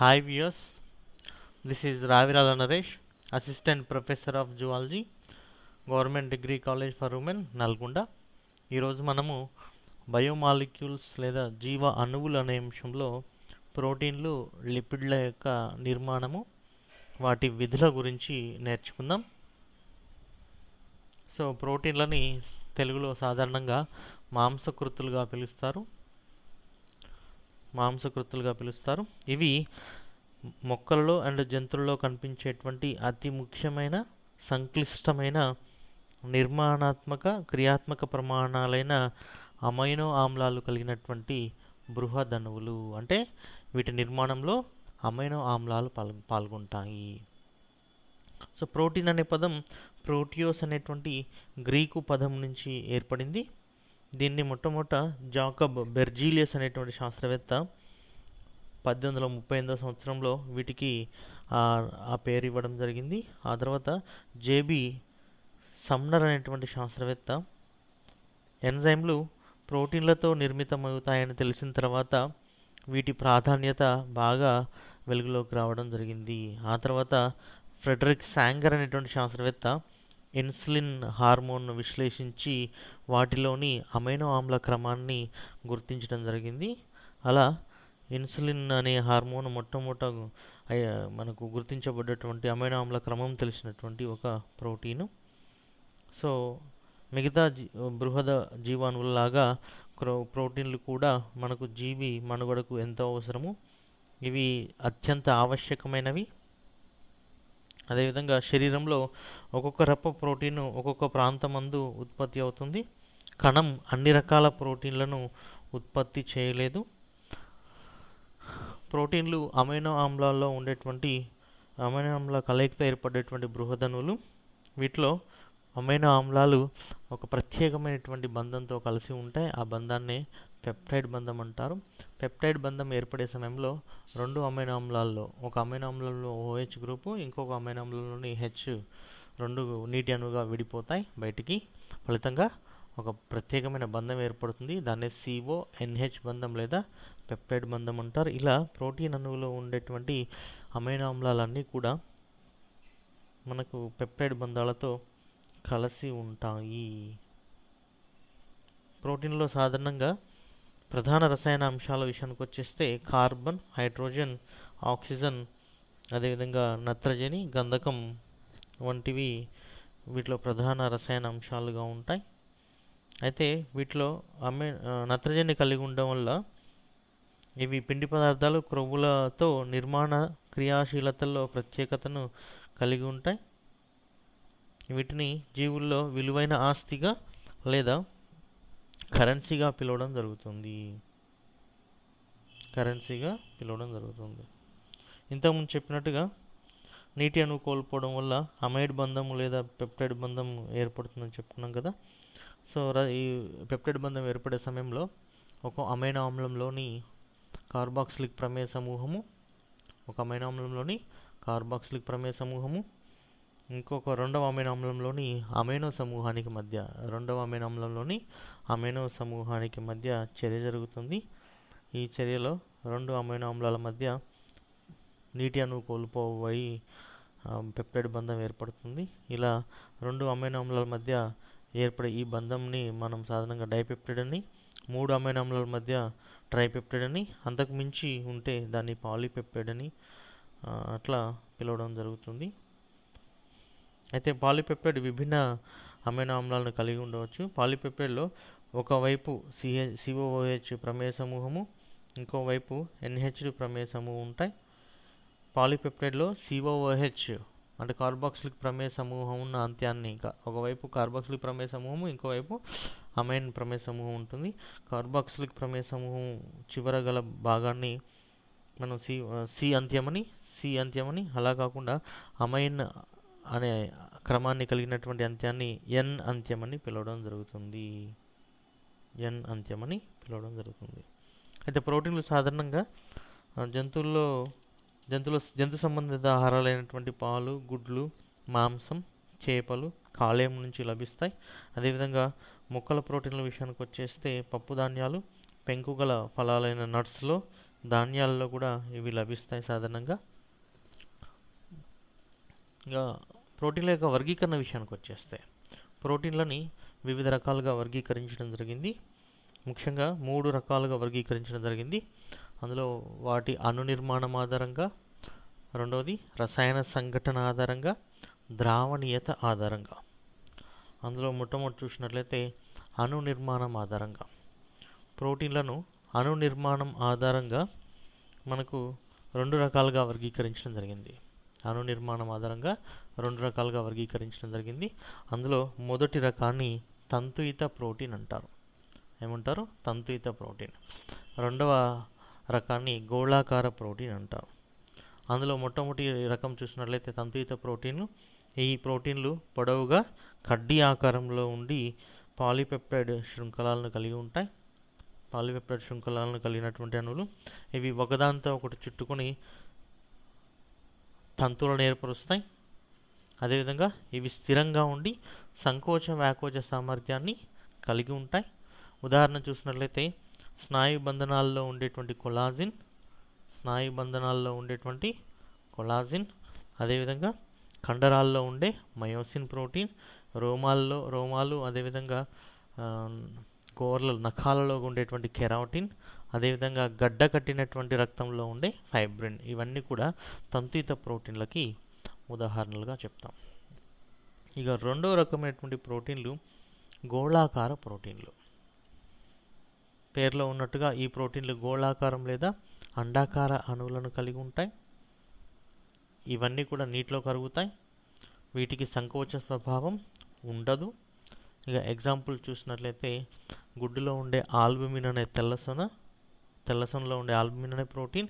Hi viewers this is Ravirala Naresh assistant professor of zoology government degree college for women Nalgonda ఈరోజు మనము biomolecules లేదా జీవ అణువులు అనే అంశంలో ప్రోటీన్లు లిపిడ్ల యొక్క నిర్మాణము వాటి విధుల గురించి నేర్చుకుందాం. సో ప్రోటీన్లని తెలుగులో సాధారణంగా మాంసకృతులుగా పిలుస్తారు. మాంసకృతులుగా పిలుస్తారు. ఇవి మొక్కలలో అండ్ జంతువుల్లో కనిపించేటువంటి అతి ముఖ్యమైన సంక్లిష్టమైన నిర్మాణాత్మక క్రియాత్మక ప్రమాణాలైన అమైనో ఆమ్లాలు కలిగినటువంటి బృహదణువులు అంటే వీటి నిర్మాణంలో అమైనో ఆమ్లాలు పాల్ పాల్గొంటాయి. సో ప్రోటీన్ అనే పదం ప్రోటియోస్ అనేటువంటి గ్రీకు పదం నుంచి ఏర్పడింది. దీన్ని మొట్టమొదట జాకబ్ బెర్జీలియస్ అనేటువంటి శాస్త్రవేత్త పద్దెనిమిది వందల ముప్పై ఎనిమిదో సంవత్సరంలో వీటికి ఆ పేరు ఇవ్వడం జరిగింది. ఆ తర్వాత జేబి సమ్నర్ అనేటువంటి శాస్త్రవేత్త. ఎంజైమ్లు ప్రోటీన్లతో నిర్మితమవుతాయని తెలిసిన తర్వాత వీటి ప్రాధాన్యత బాగా వెలుగులోకి రావడం జరిగింది. ఆ తర్వాత ఫ్రెడరిక్ శాంగర్ అనేటువంటి శాస్త్రవేత్త ఇన్సులిన్ హార్మోన్ను విశ్లేషించి వాటిలోని అమైనో ఆమ్ల క్రమాన్ని గుర్తించడం జరిగింది. అలా ఇన్సులిన్ అనే హార్మోన్ మొట్టమొదట మనకు గుర్తించబడ్డటువంటి అమైనో ఆమ్ల క్రమం తెలిసినటువంటి ఒక ప్రోటీను. సో మిగతా జీ బృహద జీవాణువులలాగా ప్రోటీన్లు కూడా మనకు జీవి మనుగడకు ఎంతో అవసరము. ఇవి అత్యంత ఆవశ్యకమైనవి. అదేవిధంగా శరీరంలో ఒక్కొక్క రప్ప ప్రోటీన్ ఒక్కొక్క ప్రాంతమందు ఉత్పత్తి అవుతుంది. కణం అన్ని రకాల ప్రోటీన్లను ఉత్పత్తి చేయలేదు. ప్రోటీన్లు అమైనో ఆమ్లాల్లో ఉండేటువంటి అమైనో ఆమ్ల కలయికతో ఏర్పడేటువంటి బృహదణువులు వీటిలో అమైనో ఆమ్లాలు ఒక ప్రత్యేకమైనటువంటి బంధంతో కలిసి ఉంటాయి. ఆ బంధాన్ని పెప్టైడ్ బంధం అంటారు. పెప్టైడ్ బంధం ఏర్పడే సమయంలో రెండు అమైనో ఆమ్లాల్లో ఒక అమైనో ఆమ్లంలో ఓహెచ్ గ్రూపు ఇంకొక అమైనో ఆమ్లంలోని హెచ్ రెండు నీటి అణువుగా విడిపోతాయి బయటికి. ఫలితంగా ఒక ప్రత్యేకమైన బంధం ఏర్పడుతుంది. దాన్ని సిఓ ఎన్హెచ్ బంధం లేదా పెప్టైడ్ బంధం అంటారు. ఇలా ప్రోటీన్ అణువులో ఉండేటువంటి అమైనో ఆమ్లాలన్నీ కూడా మనకు పెప్టైడ్ బంధాలతో కలిసి ఉంటాయి. ప్రోటీన్లో సాధారణంగా ప్రధాన రసాయన అంశాల విషయానికి వచ్చేస్తే కార్బన్ హైడ్రోజన్ ఆక్సిజన్ అదేవిధంగా నత్రజని గంధకం వంటివి వీటిలో ప్రధాన రసాయన అంశాలుగా ఉంటాయి. అయితే వీటిలో అమే నత్రజని కలిగి ఉండడం వల్ల ఇవి పిండి పదార్థాలు క్రొవ్వులతో నిర్మాణ క్రియాశీలతల్లో ప్రత్యేకతను కలిగి ఉంటాయి. వీటిని జీవుల్లో విలువైన ఆస్తిగా లేదా కరెన్సీగా పిలవడం జరుగుతుంది. కరెన్సీగా పిలవడం జరుగుతుంది. ఇంతకుముందు చెప్పినట్టుగా నీటి అణువు కోల్పోవడం వల్ల అమైడ్ బంధం లేదా పెప్టైడ్ బంధం ఏర్పడుతుందని చెప్పుకున్నాం కదా. సో ఈ పెప్టైడ్ బంధం ఏర్పడే సమయంలో ఒక అమైనో ఆమ్లంలోని కార్బాక్సిలిక్ ప్రమేయ సమూహము ఒక అమైనో ఆమ్లంలోని కార్బాక్సిలిక్ ప్రమేయ సమూహము ఇంకొక రెండవ అమైనో ఆమ్లంలోని అమైనో సమూహానికి మధ్య రెండవ అమైనో ఆమ్లంలోని అమైనో సమూహానికి మధ్య చర్య జరుగుతుంది. ఈ చర్యలో రెండు అమైనో ఆమ్లాల మధ్య నీటి అణువు కోల్పోయి పెప్టైడ్ బంధం ఏర్పడుతుంది. ఇలా రెండు అమైనో ఆమ్లాల మధ్య ఏర్పడే ఈ బంధంని మనం సాధారణంగా డైపెప్టైడ్ అని మూడు అమైనో ఆమ్లాల మధ్య ట్రైపెప్టైడ్ అని అంతకు మించి ఉంటే దాన్ని పాలీపెప్టైడ్ అని అట్లా పిలవడం జరుగుతుంది. అయితే పాలీపెప్టైడ్ విభిన్న అమైనో ఆమ్లాలను కలిగి ఉండవచ్చు. పాలీపెప్టైడ్లో ఒకవైపు సిహె సిఓఓహెచ్ ప్రమేయ సమూహము ఇంకోవైపు ఎన్హెచ్డి ప్రమేయ సమూహం ఉంటాయి. పాలీపెప్టైడ్లో సిఓఓహెచ్ అంటే కార్బాక్సిలిక్ ప్రమేయ సమూహం ఉన్న అంత్యాన్ని ఒకవైపు కార్బాక్సిలిక్ ప్రమేయ సమూహము ఇంకోవైపు అమైన్ ప్రమేయ సమూహం ఉంటుంది. కార్బాక్సిలిక్ ప్రమేయ సమూహం చివర గల భాగాన్ని మనం సి సి అంత్యమని సి అంత్యమని అలా కాకుండా అమైన్ అనే క్రమాన్ని కలిగినటువంటి అంత్యాన్ని ఎన్ అంత్యమని పిలవడం జరుగుతుంది. ఎన్ అంత్యమని పిలవడం జరుగుతుంది. అయితే ప్రోటీన్లు సాధారణంగా జంతువుల్లో జంతువుల జంతు సంబంధిత ఆహారాలైనటువంటి పాలు గుడ్లు మాంసం చేపలు కాలేయం నుంచి లభిస్తాయి. అదేవిధంగా మొక్కల ప్రోటీన్ల విషయానికి వచ్చేస్తే పప్పు ధాన్యాలు పెంకుగల ఫలాలైన నట్స్లో ధాన్యాల్లో కూడా ఇవి లభిస్తాయి సాధారణంగా. ఇంకా ప్రోటీన్ల యొక్క వర్గీకరణ విషయానికి వచ్చేస్తే ప్రోటీన్లని వివిధ రకాలుగా వర్గీకరించడం జరిగింది. ముఖ్యంగా మూడు రకాలుగా వర్గీకరించడం జరిగింది. అందులో వాటి అణు నిర్మాణం ఆధారంగా రెండవది రసాయన సంఘటన ఆధారంగా ద్రావణీయత ఆధారంగా. అందులో మొట్టమొదటి చూసినట్లయితే అణు నిర్మాణం ఆధారంగా. ప్రోటీన్లను అణు నిర్మాణం ఆధారంగా మనకు రెండు రకాలుగా వర్గీకరించడం జరిగింది. అణు నిర్మాణం ఆధారంగా రెండు రకాలుగా వర్గీకరించడం జరిగింది. అందులో మొదటి రకాన్ని తంతుయిత ప్రోటీన్ అంటారు. ఏమంటారు? తంతుయిత ప్రోటీన్. రెండవ రకాన్ని గోళాకార ప్రోటీన్ అంటారు అందులో మొట్టమొదటి రకం చూసినట్లయితే తంతుయుత ప్రోటీన్లు. ఈ ప్రోటీన్లు పొడవుగా కడ్డీ ఆకారంలో ఉండి పాలిపెప్టైడ్ శృంఖలాలను కలిగి ఉంటాయి. పాలిపెప్టైడ్ శృంఖలాలను కలిగినటువంటి అణువులు. ఇవి ఒకదానితో ఒకటి చుట్టుకొని తంతువులను ఏర్పరుస్తాయి. అదేవిధంగా ఇవి స్థిరంగా ఉండి సంకోచ వ్యాకోచ సామర్థ్యాన్ని కలిగి ఉంటాయి. ఉదాహరణ చూసినట్లయితే స్నాయు బంధనాల్లో ఉండేటువంటి కొలాజిన్ స్నాయు బంధనాల్లో ఉండేటువంటి కొలాజిన్ అదేవిధంగా కండరాల్లో ఉండే మయోసిన్ ప్రోటీన్ రోమాల్లో రోమాలు అదేవిధంగా గోర్ల నఖాలలో ఉండేటువంటి కెరాటిన్ అదేవిధంగా గడ్డ కట్టినటువంటి రక్తంలో ఉండే ఫైబ్రిన్ ఇవన్నీ కూడా తంతుయిత ప్రోటీన్లకి ఉదాహరణలుగా చెప్తాం. ఇక రెండవ రకమైనటువంటి ప్రోటీన్లు గోళాకార ప్రోటీన్లు. పేర్లో ఉన్నట్టుగా ఈ ప్రోటీన్లు గోళాకారం లేదా అండాకార అణువులను కలిగి ఉంటాయి. ఇవన్నీ కూడా నీటిలో కరుగుతాయి. వీటికి సంకోచ స్వభావం ఉండదు. ఇక ఎగ్జాంపుల్ చూసినట్లయితే గుడ్డులో ఉండే ఆల్బుమిన్ అనే తెల్లసొన తెల్లసొనలో ఉండే ఆల్బుమిన్ అనే ప్రోటీన్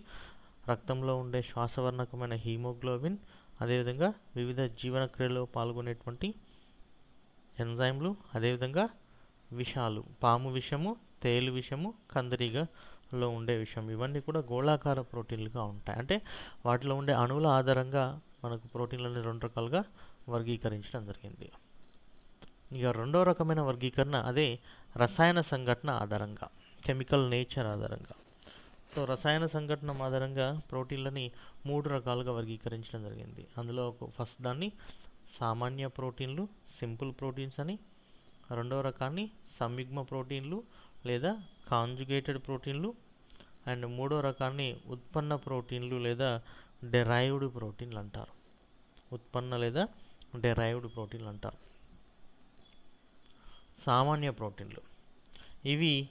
రక్తంలో ఉండే శ్వాసవర్ణకమైన హీమోగ్లోబిన్ అదేవిధంగా వివిధ జీవన క్రియలో పాల్గొనేటువంటి ఎంజైమ్లు అదేవిధంగా విషాలు పాము విషము తేలు విషము కందిరీగలో ఉండే విషయం ఇవన్నీ కూడా గోళాకార ప్రోటీన్లుగా ఉంటాయి. అంటే వాటిలో ఉండే అణువుల ఆధారంగా మనకు ప్రోటీన్లని రెండు రకాలుగా వర్గీకరించడం జరిగింది. ఇక రెండో రకమైన వర్గీకరణ అదే రసాయన సంఘటన ఆధారంగా కెమికల్ నేచర్ ఆధారంగా. సో రసాయన సంఘటన ఆధారంగా ప్రోటీన్లని మూడు రకాలుగా వర్గీకరించడం జరిగింది. అందులో ఫస్ట్ దాన్ని సామాన్య ప్రోటీన్లు సింపుల్ ప్రోటీన్స్ అని రెండో రకాన్ని సంయుగ్మ ప్రోటీన్లు లేదా కాంజుగేటెడ్ ప్రోటీన్లు అండ్ మూడో రకాన్ని ఉత్పన్న ప్రోటీన్లు లేదా డెరైవ్డ్ ప్రోటీన్లు అంటారు. ఉత్పన్న లేదా డెరైవ్డ్ ప్రోటీన్లు అంటారు. సామాన్య ప్రోటీన్లు. ఇవి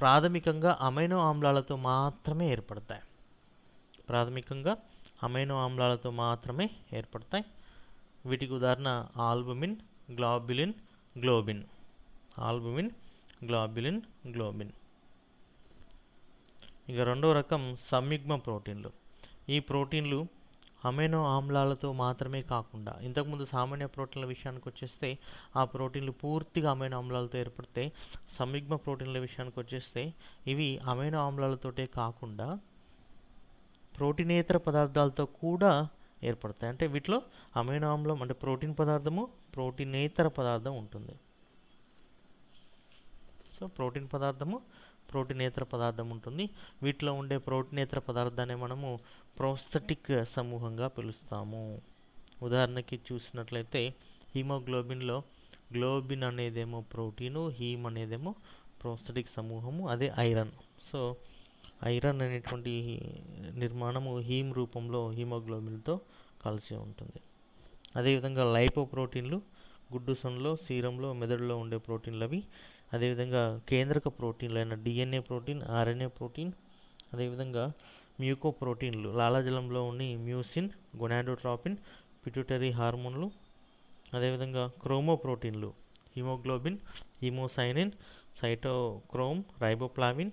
ప్రాథమికంగా అమైనో ఆమ్లాలతో మాత్రమే ఏర్పడతాయి. ప్రాథమికంగా అమైనో ఆమ్లాలతో మాత్రమే ఏర్పడతాయి. వీటికి ఉదాహరణ albumin globulin globin. Albumin globulin globin ఇక రెండో రకం సంయుగ్మ ప్రోటీన్లు. ఈ ప్రోటీన్లు అమైనో ఆమ్లాలతో మాత్రమే కాకుండా ఇంతకుముందు సామాన్య ప్రోటీన్ల విషయానికి వచ్చేస్తే ఆ ప్రోటీన్లు పూర్తిగా అమైనో ఆమ్లాలతో ఏర్పడితే సంయుగ్మ ప్రోటీన్ల విషయానికి వచ్చేస్తే ఇవి అమైనో ఆమ్లాలతోటే కాకుండా ప్రోటీనేతర పదార్థాలతో కూడా ఏర్పడతాయి. అంటే వీటిలో అమైనో ఆమ్లం అంటే ప్రోటీన్ పదార్థము ప్రోటీనేతర పదార్థం ఉంటుంది. సో ప్రోటీన్ పదార్థము ప్రోటీనేతర పదార్థం ఉంటుంది. వీటిలో ఉండే ప్రోటీనేతర పదార్థాన్ని మనము ప్రోస్థటిక్ సమూహంగా పిలుస్తాము. ఉదాహరణకి చూసినట్లయితే హీమోగ్లోబిన్లో గ్లోబిన్ అనేదేమో ప్రోటీను హీమ్ అనేదేమో ప్రోస్థటిక్ సమూహము అదే ఐరన్. సో ఐరన్ అనేటువంటి నిర్మాణము హీమ్ రూపంలో హీమోగ్లోబిన్తో కలిసి ఉంటుంది. అదేవిధంగా లైపో ప్రోటీన్లు గుడ్డు సొనలో సీరంలో మెదడులో ఉండే ప్రోటీన్లు అవి అదేవిధంగా కేంద్రక ప్రోటీన్లు అయిన డిఎన్ఏ ప్రోటీన్ ఆర్ఎన్ఏ ప్రోటీన్ అదేవిధంగా మ్యూకో ప్రోటీన్లు లాలాజలంలో ఉండి మ్యూసిన్ గొనాడోట్రాపిన్ పిట్యూటరీ హార్మోన్లు అదేవిధంగా క్రోమో ప్రోటీన్లు haemoglobin haemocyanin cytochrome riboflavin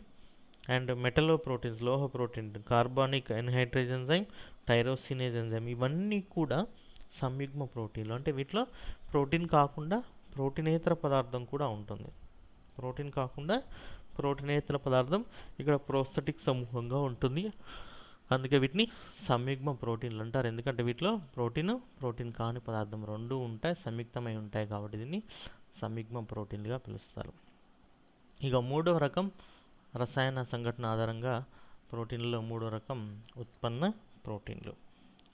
and metalloproteins లోహ protein carbonic anhydrase enzyme tyrosinase enzyme ఇవన్నీ కూడా సంయుగ్మ ప్రోటీన్లు. అంటే వీటిలో ప్రోటీన్ కాకుండా ప్రోటీనేతర పదార్థం కూడా ఉంటుంది. ప్రోటీన్ కాకుండా ప్రోటీనేతర పదార్థం ఇక్కడ ప్రోస్థటిక్ సమూహంగా ఉంటుంది. అందుకే వీటిని సంయుగ్మ ప్రోటీన్లు అంటారు. ఎందుకంటే వీటిలో ప్రోటీన్ ప్రోటీన్ కాని పదార్థం రెండు ఉంటాయి సంయుక్తమై ఉంటాయి కాబట్టి దీన్ని సంయుగ్మ ప్రోటీన్లుగా పిలుస్తారు. ఇక మూడవ రకం రసాయన సంఘటన ఆధారంగా ప్రోటీన్లలో మూడో రకం ఉత్పన్న ప్రోటీన్లు.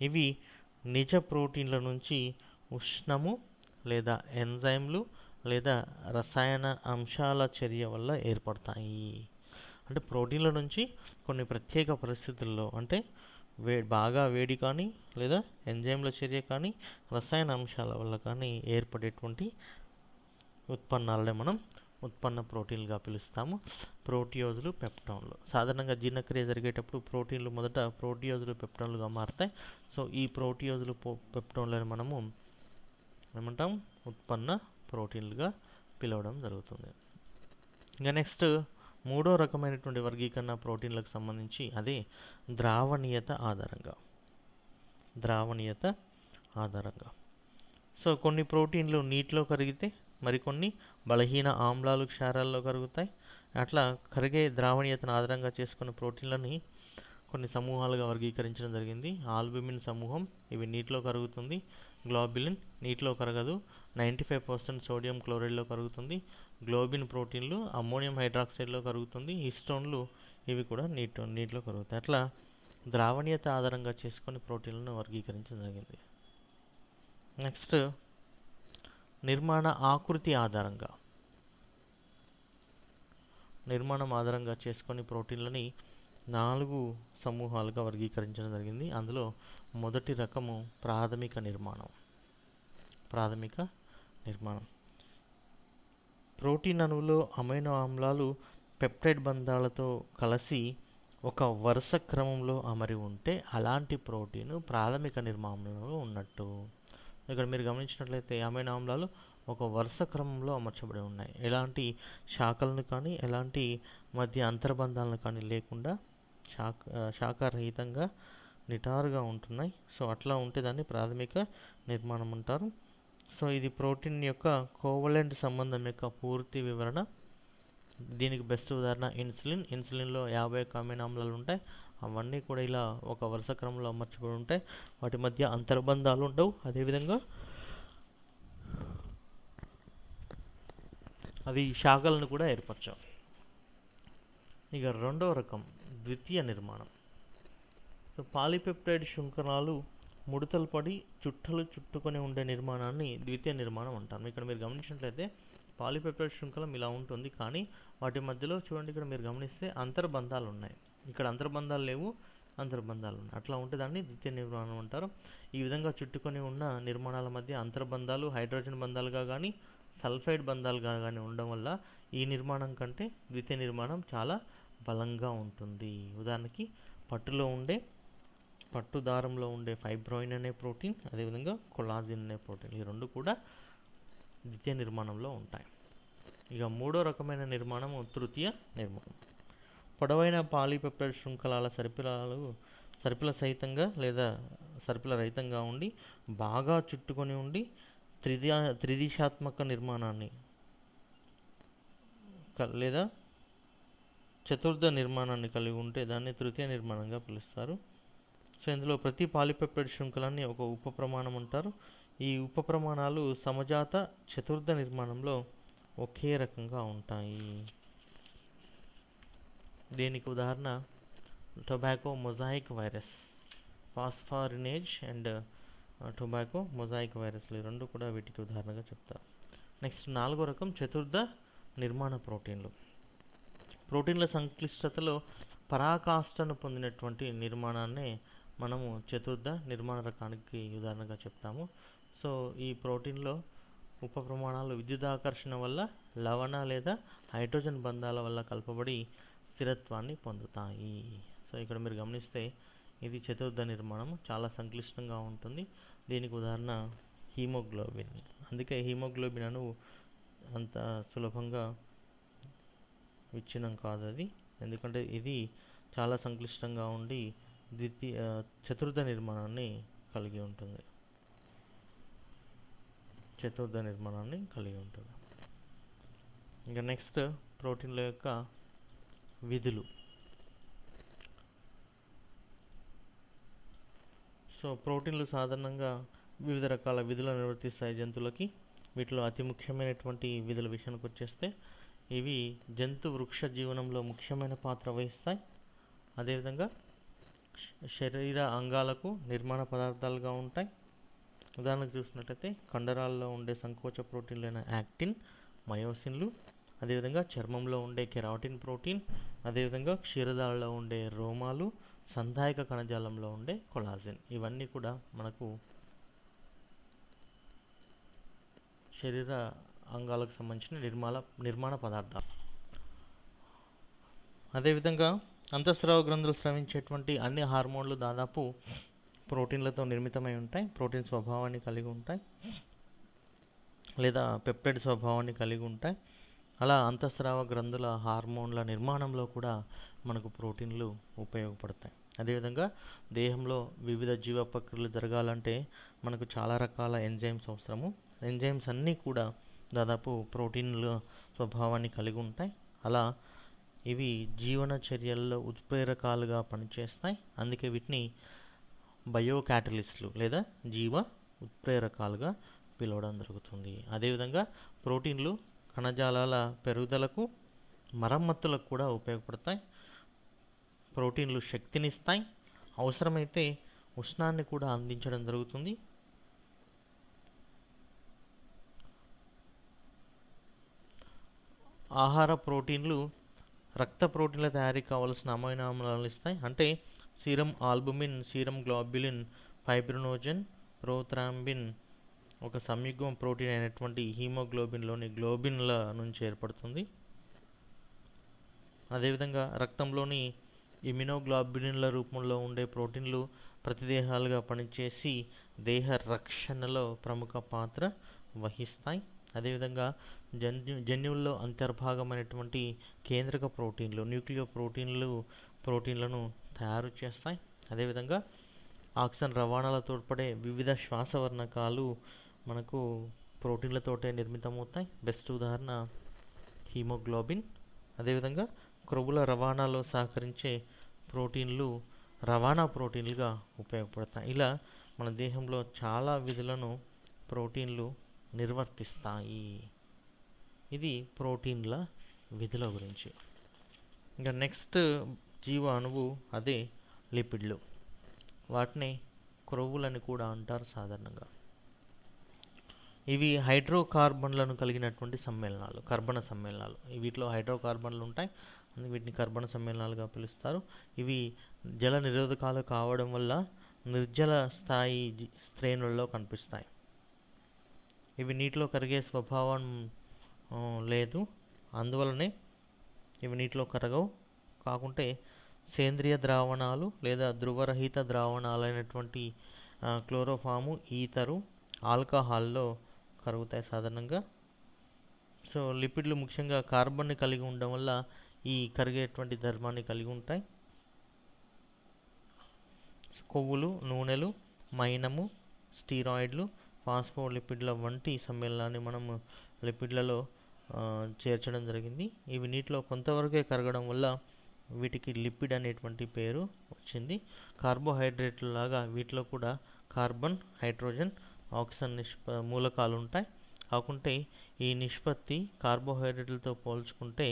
ఇవి నిజ ప్రోటీన్ల నుంచి ఉష్ణము లేదా ఎంజైమ్లు లేదా రసాయన అంశాల చర్య వల్ల ఏర్పడతాయి. అంటే ప్రోటీన్ల నుంచి కొన్ని ప్రత్యేక పరిస్థితుల్లో అంటే వే బాగా వేడి కానీ లేదా ఎంజైమ్ల చర్య కానీ రసాయన అంశాల వల్ల కానీ ఏర్పడేటువంటి ఉత్పన్నాలనే మనం ఉత్పన్న ప్రోటీన్లుగా పిలుస్తాము. ప్రోటియోజులు పెప్టోన్లు. సాధారణంగా జీర్ణక్రియ జరిగేటప్పుడు ప్రోటీన్లు మొదట ప్రోటియోజులు పెప్టోన్లుగా మారుతాయి. సో ఈ ప్రోటియోజులు పెప్టోన్లను మనము ఏమంటాం? ఉత్పన్న ప్రోటీన్లుగా పిలవడం జరుగుతుంది. ఇంకా నెక్స్ట్ మూడో రకమైనటువంటి వర్గీకరణ ప్రోటీన్లకు సంబంధించి అదే ద్రావణీయత ఆధారంగా. ద్రావణీయత ఆధారంగా. సో కొన్ని ప్రోటీన్లు నీటిలో కరిగితే మరికొన్ని బలహీన ఆమ్లాలు క్షారాల్లో కరుగుతాయి. అట్లా కరిగే ద్రావణీయతను ఆధారంగా చేసుకున్న ప్రోటీన్లని కొన్ని సమూహాలుగా వర్గీకరించడం జరిగింది. ఆల్బుమిన్ సమూహం ఇవి నీటిలో కరుగుతుంది. గ్లోబిలిన్ నీటిలో కరగదు. నైంటీ ఫైవ్ పర్సెంట్ సోడియం క్లోరైడ్లో కరుగుతుంది. గ్లోబిన్ ప్రోటీన్లు అమ్మోనియం హైడ్రాక్సైడ్లో కరుగుతుంది. హిస్టోన్లు ఇవి కూడా నీటి నీటిలో కరుగుతాయి. అట్లా ద్రావణీయత ఆధారంగా చేసుకొని ప్రోటీన్లను వర్గీకరించడం జరిగింది. నెక్స్ట్ నిర్మాణ ఆకృతి ఆధారంగా. నిర్మాణం ఆధారంగా చేసుకొని ప్రోటీన్లని నాలుగు సమూహాలుగా వర్గీకరించడం జరిగింది. అందులో మొదటి రకము ప్రాథమిక నిర్మాణం. ప్రాథమిక నిర్మాణం. ప్రోటీన్ అణువులో అమైనో ఆమ్లాలు పెప్టైడ్ బంధాలతో కలిసి ఒక వరుస క్రమంలో అమరి ఉంటే అలాంటి ప్రోటీన్ ప్రాథమిక నిర్మాణంలో ఉన్నట్టు. ఇక్కడ మీరు గమనించినట్లయితే అమైనో ఆమ్లాలు ఒక వరుస క్రమంలో అమర్చబడి ఉన్నాయి. ఎలాంటి శాఖలను కానీ ఎలాంటి మధ్య అంతర్బంధాలను కానీ లేకుండా శాఖ శాఖారహితంగా నిటారుగా ఉంటున్నాయి. సో అట్లా ఉంటే దాన్ని ప్రాథమిక నిర్మాణం అంటారు. సో ఇది ప్రోటీన్ యొక్క కోవలెంట్ సంబంధం యొక్క పూర్తి వివరణ. దీనికి బెస్ట్ ఉదాహరణ ఇన్సులిన్ ఇన్సులిన్లో యాభై ఒక్క అమైనో ఉంటాయి. అవన్నీ కూడా ఇలా ఒక వరుస క్రమంలో అమర్చబడి ఉంటాయి. వాటి మధ్య అంతర్బంధాలు ఉండవు. అదేవిధంగా అవి శాఖలను కూడా ఏర్పరచవు. ఇక రెండవ రకం ద్వితీయ నిర్మాణం. సో పాలిపెప్టైడ్ శృంఖలాలు ముడతలు పడి చుట్టలు చుట్టుకొని ఉండే నిర్మాణాన్ని ద్వితీయ నిర్మాణం అంటాం. ఇక్కడ మీరు గమనించినట్లయితే పాలిపెప్టైడ్ శృంఖలం ఇలా ఉంటుంది. కానీ వాటి మధ్యలో చూడండి ఇక్కడ మీరు గమనిస్తే అంతర్బంధాలు ఉన్నాయి. ఇక్కడ అంతర్బంధాలు లేవు అంతర్బంధాలు ఉన్నాయి. అట్లా ఉంటే దాన్ని ద్వితీయ నిర్మాణం అంటారు. ఈ విధంగా చుట్టుకొని ఉన్న నిర్మాణాల మధ్య అంతర్బంధాలు హైడ్రోజన్ బంధాలుగా కానీ సల్ఫైడ్ బంధాలుగా కానీ ఉండడం వల్ల ఈ నిర్మాణం కంటే ద్వితీయ నిర్మాణం చాలా బలంగా ఉంటుంది. ఉదాహరణకి పట్టులో ఉండే పట్టు దారంలో ఉండే ఫైబ్రోయిన్ అనే ప్రోటీన్ అదేవిధంగా కొలాజిన్ అనే ప్రోటీన్ ఈ రెండు కూడా ద్వితీయ నిర్మాణంలో ఉంటాయి. ఇక మూడో రకమైన నిర్మాణం తృతీయ నిర్మాణం. పొడవైన పాలీపెప్టైడ్ శృంఖలాల సరిపిలాలు సరిపిల సహితంగా లేదా సరిపిల రహితంగా ఉండి బాగా చుట్టుకొని ఉండి త్రిది త్రిదిశాత్మక నిర్మాణాన్ని క- లేదా చతుర్థ నిర్మాణాన్ని కలిగి ఉంటే దాన్ని తృతీయ నిర్మాణంగా పిలుస్తారు. సో ఇందులో ప్రతి పాలిపెప్టైడ్ శృంఖలాన్ని ఒక ఉప ప్రమాణం అంటారు. ఈ ఉప ప్రమాణాలు సమజాత చతుర్థ నిర్మాణంలో ఒకే రకంగా ఉంటాయి. దీనికి ఉదాహరణ tobacco mosaic virus ఫాస్ఫారినేజ్ and tobacco mosaic వైరస్లు. ఈ రెండు కూడా వీటికి ఉదాహరణగా చెప్తారు నెక్స్ట్ నాలుగో రకం చతుర్థ నిర్మాణ ప్రోటీన్లు. ప్రోటీన్ల సంక్లిష్టతలో పరాకాష్ఠను పొందినటువంటి నిర్మాణాన్ని మనము చతుర్థ నిర్మాణ రకానికి ఉదాహరణగా చెప్తాము. సో ఈ ప్రోటీన్లో ఉప ప్రమాణాలు విద్యుదాకర్షణ వల్ల లవణ లేదా హైడ్రోజన్ బంధాల వల్ల కలపబడి స్థిరత్వాన్ని పొందుతాయి. సో ఇక్కడ మీరు గమనిస్తే ఇది చతుర్థ నిర్మాణం చాలా సంక్లిష్టంగా ఉంటుంది. దీనికి ఉదాహరణ హీమోగ్లోబిన్. అందుకే హీమోగ్లోబిన్ అణువు అంత సులభంగా విచ్ఛిన్నం కాదు అది ఎందుకంటే ఇది చాలా సంక్లిష్టంగా ఉండి ద్వితీయ చతుర్థ నిర్మాణాన్ని కలిగి ఉంటుంది. చతుర్థ నిర్మాణాన్ని కలిగి ఉంటుంది. ఇంకా నెక్స్ట్ ప్రోటీన్ల యొక్క విధులు. సో ప్రోటీన్లు సాధారణంగా వివిధ రకాల విధులు నిర్వర్తిస్తాయి జంతువులకి వీటిలో అతి ముఖ్యమైనటువంటి విధుల విషయానికి వచ్చేస్తే ఇవి జంతు వృక్ష జీవనంలో ముఖ్యమైన పాత్ర వహిస్తాయి. అదేవిధంగా శరీర అంగాలకు నిర్మాణ పదార్థాలుగా ఉంటాయి. ఉదాహరణకు చూసినట్లయితే కండరాల్లో ఉండే సంకోచ ప్రోటీన్లైన యాక్టిన్ మయోసిన్లు అదేవిధంగా చర్మంలో ఉండే కెరాటిన్ ప్రోటీన్ అదేవిధంగా క్షీరదాలలో ఉండే రోమాలు సంధాయక కణజాలంలో ఉండే కొలాజిన్. ఇవన్నీ కూడా మనకు శరీర అంగాలకు సంబంధించిన నిర్మాణ నిర్మాణ పదార్థాలు. అదేవిధంగా అంతఃస్రావ గ్రంథులు స్రవించేటువంటి అన్ని హార్మోన్లు దాదాపు ప్రోటీన్లతో నిర్మితమై ఉంటాయి. ప్రోటీన్ స్వభావాన్ని కలిగి ఉంటాయి. లేదా పెప్టైడ్ స్వభావాన్ని కలిగి ఉంటాయి. అలా అంతఃస్రావ గ్రంథుల హార్మోన్ల నిర్మాణంలో కూడా మనకు ప్రోటీన్లు ఉపయోగపడతాయి. అదేవిధంగా దేహంలో వివిధ జీవ ప్రక్రియలు జరగాలంటే మనకు చాలా రకాల ఎంజైమ్స్ అవసరము. ఎంజైమ్స్ అన్నీ కూడా దాదాపు ప్రోటీన్ల స్వభావాన్ని కలిగి ఉంటాయి. అలా ఇవి జీవన చర్యల్లో ఉత్ప్రేరకాలుగా పనిచేస్తాయి. అందుకే వీటిని బయోక్యాటలిస్ట్లు లేదా జీవ ఉత్ప్రేరకాలుగా పిలవడం జరుగుతుంది. అదేవిధంగా ప్రోటీన్లు కణజాలాల పెరుగుదలకు మరమ్మతులకు కూడా ఉపయోగపడతాయి. ప్రోటీన్లు శక్తినిస్తాయి. అవసరమైతే ఉష్ణాన్ని కూడా అందించడం జరుగుతుంది. ఆహార ప్రోటీన్లు రక్త ప్రోటీన్ల తయారీకి కావలసిన అమైనో ఆమ్లాలు ఇస్తాయి అంటే serum albumin serum globulin fibrinogen prothrombin ఒక సంయుగ్మ ప్రోటీన్ అయినటువంటి హీమోగ్లోబిన్లోని గ్లోబిన్ల నుంచి ఏర్పడుతుంది. అదేవిధంగా రక్తంలోని ఇమ్యునోగ్లోబులిన్ల రూపంలో ఉండే ప్రోటీన్లు ప్రతిదేహాలుగా పనిచేసి దేహ రక్షణలో ప్రముఖ పాత్ర వహిస్తాయి. అదేవిధంగా జన్యు జన్యువుల్లో అంతర్భాగమైనటువంటి కేంద్రక ప్రోటీన్లు న్యూక్లియో ప్రోటీన్లు ప్రోటీన్లను తయారు చేస్తాయి. అదేవిధంగా ఆక్సిజన్ రవాణాలో తోడ్పడే వివిధ శ్వాసవర్ణకాలు మనకు ప్రోటీన్లతోటే నిర్మితమవుతాయి. బెస్ట్ ఉదాహరణ హీమోగ్లోబిన్. అదేవిధంగా క్రొవ్వుల రవాణాలో సహకరించే ప్రోటీన్లు రవాణా ప్రోటీన్లుగా ఉపయోగపడతాయి. ఇలా మన దేహంలో చాలా విధులను ప్రోటీన్లు నిర్వర్తిస్తాయి. ఇది ప్రోటీన్ల విధుల గురించి. ఇంకా నెక్స్ట్ జీవ అణువు అదే లిపిడ్లు. వాటిని క్రొవ్వులని కూడా అంటారు సాధారణంగా. ఇవి హైడ్రోకార్బన్లను కలిగినటువంటి సమ్మేళనాలు కర్బన సమ్మేళనాలు. వీటిలో హైడ్రోకార్బన్లు ఉంటాయి. అందుకే వీటిని కర్బన సమ్మేళనాలుగా పిలుస్తారు. ఇవి జల నిరోధకాలు కావడం వల్ల నిర్జల స్థాయి శ్రేణుల్లో కనిపిస్తాయి. ఇవి నీటిలో కరిగే స్వభావం లేదు. అందువలనే ఇవి నీటిలో కరగవు. కాకుంటే సేంద్రియ ద్రావణాలు లేదా ధ్రువరహిత ద్రావణాలైనటువంటి అయినటువంటి క్లోరోఫాము ఈతరు ఆల్కహాల్లో కరుగుతాయి సాధారణంగా. సో లిపిడ్లు ముఖ్యంగా కార్బన్ని కలిగి ఉండడం వల్ల ఈ కరిగేటువంటి ధర్మాన్ని కలిగి ఉంటాయి. కొవ్వులు నూనెలు మైనము స్టీరాయిడ్లు ఫాస్ఫోలిపిడ్ల వంటి సమ్మేళనాన్ని మనము లిపిడ్లలో చేర్చడం జరిగింది. ఇవి నీటిలో కొంతవరకే కరగడం వల్ల వీటికి లిపిడ్ అనేటువంటి పేరు వచ్చింది. కార్బోహైడ్రేట్ల లాగా వీటిలో కూడా కార్బన్ హైడ్రోజన్ ఆక్సిజన్ నిష్ప మూలకాలు ఉంటాయి కాకుంటే ఈ నిష్పత్తి కార్బోహైడ్రేట్లతో పోల్చుకుంటే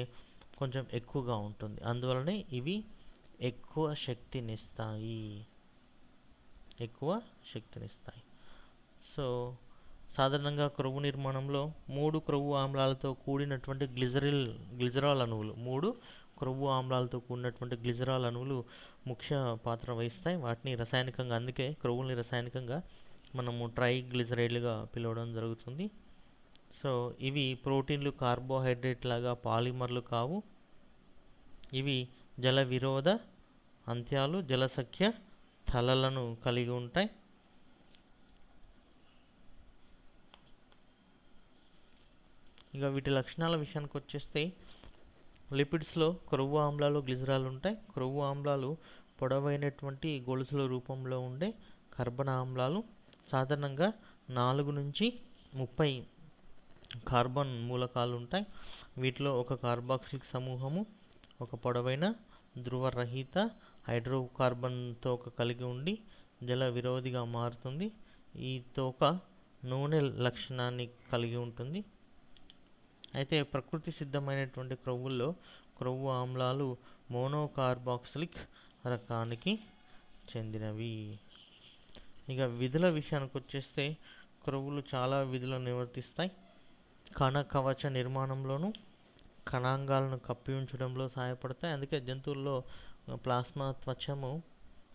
కొంచెం ఎక్కువగా ఉంటుంది. అందువలనే ఇవి ఎక్కువ శక్తినిస్తాయి. ఎక్కువ శక్తినిస్తాయి. సో సాధారణంగా క్రొవ్వు నిర్మాణంలో మూడు క్రొవ్వు ఆమ్లాలతో కూడినటువంటి గ్లిజరిల్ గ్లిజరాల్ అణువులు. మూడు క్రొవ్వు ఆమ్లాలతో కూడినటువంటి గ్లిజరాల్ అణువులు ముఖ్య పాత్ర వహిస్తాయి. వాటిని రసాయనికంగా అందుకే క్రొవ్వుల్ని రసాయనికంగా మనము ట్రై గ్లిజరైడ్లుగా పిలవడం జరుగుతుంది. సో ఇవి ప్రోటీన్లు కార్బోహైడ్రేట్ లాగా పాలిమర్లు కావు. ఇవి జల విరోధ అంత్యాలు జలసఖ్య థలలను కలిగి ఉంటాయి. ఇక వీటి లక్షణాల విషయానికి వచ్చేస్తే లిపిడ్స్లో క్రొవ్వు ఆమ్లాలు గ్లిజరాలు ఉంటాయి. క్రొవ్వు ఆమ్లాలు పొడవైనటువంటి గొలుసుల రూపంలో ఉండే కర్బన ఆమ్లాలు. సాధారణంగా నాలుగు నుంచి ముప్పై కార్బన్ మూలకాలు ఉంటాయి. వీటిలో ఒక కార్బాక్సిలిక్ సమూహము ఒక పొడవైన ధ్రువరహిత హైడ్రోకార్బన్ తోక కలిగి ఉండి జల విరోధిగా మారుతుంది. ఈ తోక నూనె లక్షణాన్ని కలిగి ఉంటుంది. అయితే ప్రకృతి సిద్ధమైనటువంటి క్రొవ్వుల్లో క్రొవ్వు ఆమ్లాలు మోనోకార్బాక్సిలిక్ రకానికి చెందినవి. ఇక విధుల విషయానికి వచ్చేస్తే క్రొవ్వులు చాలా విధులను నివర్తిస్తాయి. కణ కవచ నిర్మాణంలోను కణాంగాలను కప్పి ఉంచడంలో సహాయపడతాయి. అందుకే జంతువుల్లో ప్లాస్మా త్వచము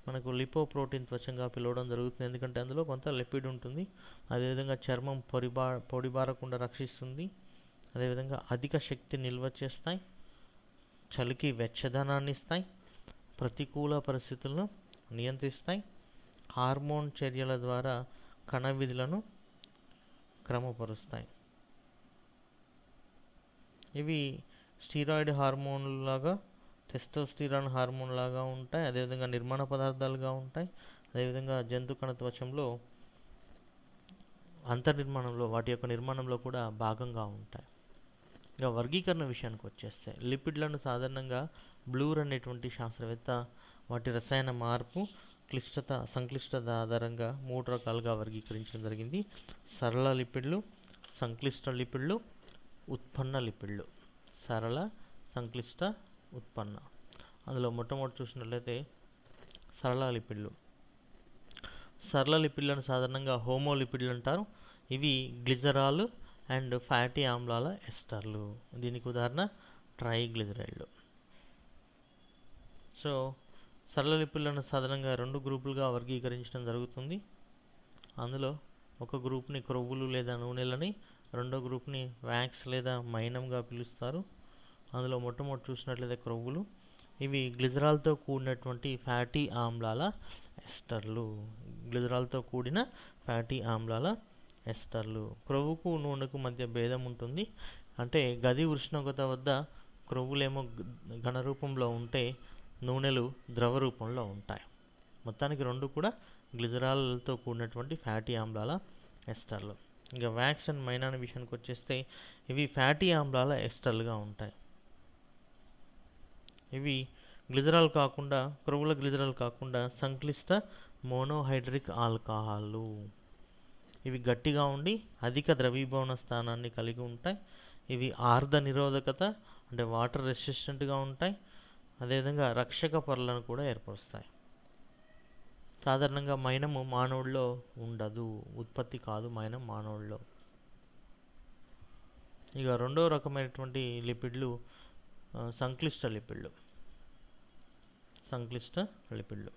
మనకు లిపోప్రోటీన్ త్వచంగా పిలవడం జరుగుతుంది. ఎందుకంటే అందులో కొంత లిపిడ్ ఉంటుంది. అదేవిధంగా చర్మం పొడిబా పొడిబారకుండా రక్షిస్తుంది. అదేవిధంగా అధిక శక్తి నిల్వ చేస్తాయి చలికి వెచ్చదనాన్ని ఇస్తాయి ప్రతికూల పరిస్థితులను నియంత్రిస్తాయి. హార్మోన్ చర్యల ద్వారా కణ విధులను క్రమపరుస్తాయి. ఇవి స్టీరాయిడ్ హార్మోన్ లాగా టెస్టోస్టిరాన్ హార్మోన్ లాగా ఉంటాయి అదేవిధంగా నిర్మాణ పదార్థాలుగా ఉంటాయి అదేవిధంగా జంతు కణ త్వచంలో అంతర్నిర్మాణంలో వాటి యొక్క నిర్మాణంలో కూడా భాగంగా ఉంటాయి. ఇక వర్గీకరణ విషయానికి వచ్చేస్తే లిపిడ్లను సాధారణంగా బ్లూర్ అనేటువంటి శాస్త్రవేత్త వాటి రసాయన మార్పు క్లిష్టత సంక్లిష్టత ఆధారంగా మూడు రకాలుగా వర్గీకరించడం జరిగింది. సరళ లిపిడ్లు సంక్లిష్ట లిపిడ్లు ఉత్పన్న లిపిడ్లు. సరళ సంక్లిష్ట ఉత్పన్న. అందులో మొట్టమొదటి చూసినట్లయితే సరళ లిపిడ్లు. సరళ లిపిడ్లను సాధారణంగా హోమోలిపిడ్లు అంటారు. ఇవి గ్లిజరాల్ అండ్ ఫ్యాటీ ఆమ్లాల ఎస్టర్లు. దీనికి ఉదాహరణ ట్రైగ్లిజరైడ్లు సో సరళ లిపిలను సాధారణంగా రెండు గ్రూపులుగా వర్గీకరించడం జరుగుతుంది. అందులో ఒక గ్రూప్ని క్రొవ్వులు లేదా నూనెలని రెండో గ్రూప్ని వ్యాక్స్ లేదా మైనంగా పిలుస్తారు. అందులో మొట్టమొదటి చూసినట్లయితే క్రొవ్వులు. ఇవి గ్లిజరాల్తో కూడినటువంటి ఫ్యాటీ ఆమ్లాల ఎస్టర్లు. గ్లిజరాల్తో కూడిన ఫ్యాటీ ఆమ్లాల ఎస్టర్లు క్రొవ్వుకు నూనెకు మధ్య భేదం ఉంటుంది. అంటే గది ఉష్ణోగ్రత వద్ద క్రొవ్వులేమో ఘన రూపంలో ఉంటే నూనెలు ద్రవ రూపంలో ఉంటాయి. మొత్తానికి రెండు కూడా గ్లిజరాల్తో కూడినటువంటి ఫ్యాటీ ఆమ్లాల ఎస్టర్లు ఇంకా వ్యాక్స్ అండ్ మైనాన్ విషయానికి వచ్చేస్తే ఇవి ఫ్యాటీ ఆమ్లాల ఎస్టర్లుగా ఉంటాయి. ఇవి గ్లిజరాల్ కాకుండా క్రొవ్వుల గ్లిజరాల్ కాకుండా సంక్లిష్ట మోనోహైడ్రిక్ ఆల్కహాలు. ఇవి గట్టిగా ఉండి అధిక ద్రవీభవన స్థానాన్ని కలిగి ఉంటాయి. ఇవి ఆర్ధ నిరోధకత అంటే వాటర్ రెసిస్టెంట్గా ఉంటాయి. అదేవిధంగా రక్షక పొరలను కూడా ఏర్పరుస్తాయి. సాధారణంగా మైనము మానవుడిలో ఉండదు. ఉత్పత్తి కాదు మైనం మానవుల్లో. ఇక రెండో రకమైనటువంటి లిపిడ్లు సంక్లిష్ట లిపిడ్లు. సంక్లిష్ట లిపిడ్లు.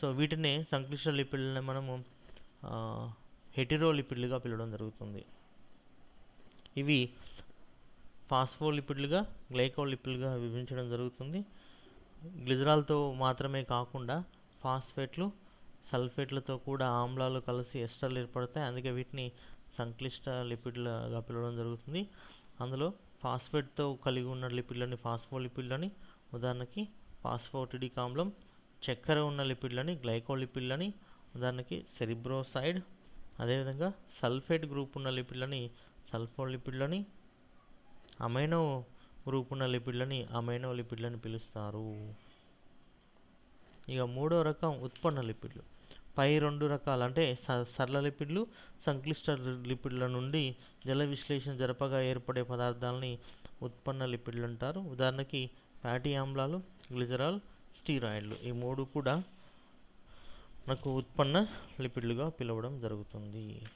సో వీటిని సంక్లిష్ట లిపిడ్లని మనము హెటిరో లిపిడ్లుగా పిలవడం జరుగుతుంది. ఇవి ఫాస్ఫోలిపిడ్లుగా గ్లైకోలిపిడ్లుగా విభజించడం జరుగుతుంది. గ్లిజరాల్తో మాత్రమే కాకుండా ఫాస్ఫేట్లు సల్ఫేట్లతో కూడా ఆమ్లాలు కలిసి ఎస్టర్లు ఏర్పడతాయి. అందుకే వీటిని సంక్లిష్ట లిపిడ్లుగా పిలవడం జరుగుతుంది. అందులో ఫాస్ఫేట్తో కలిగి ఉన్న లిపిడ్లని ఫాస్ఫోలిపిడ్లని ఉదాహరణకి ఫాస్ఫోటిడిక్ ఆమ్లం చక్కెర ఉన్న లిపిడ్లని గ్లైకోలిపిడ్లని ఉదాహరణకి సెరిబ్రోసైడ్ అదేవిధంగా సల్ఫేట్ గ్రూప్ ఉన్న లిపిడ్లని సల్ఫోలిపిడ్లని అమైనో గ్రూప్ ఉన్న లిపిడ్లని అమైనో లిపిడ్లని పిలుస్తారు. ఇక మూడో రకం ఉత్పన్న లిపిడ్లు. పై రెండు రకాలు అంటే స- సరళ లిపిడ్లు సంక్లిష్ట లిపిడ్ల నుండి జల విశ్లేషణ జరపగా ఏర్పడే పదార్థాలని ఉత్పన్న లిపిడ్లు అంటారు. ఉదాహరణకి ఫ్యాటీ ఆమ్లాలు గ్లిజరాల్ స్టీరాయిడ్లు. ఈ మూడు కూడా మనకు ఉత్పన్న లిపిడ్లుగా పిలవడం జరుగుతుంది.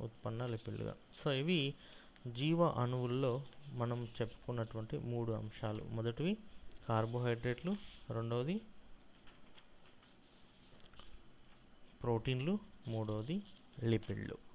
ఉత్పన్న లిపిడ్లుగా. సో ఇవి జీవ అణువుల్లో మనం చెప్పుకున్నటువంటి మూడు అంశాలు. మొదటివి కార్బోహైడ్రేట్లు రెండవది ప్రోటీన్లు మూడవది లిపిడ్లు.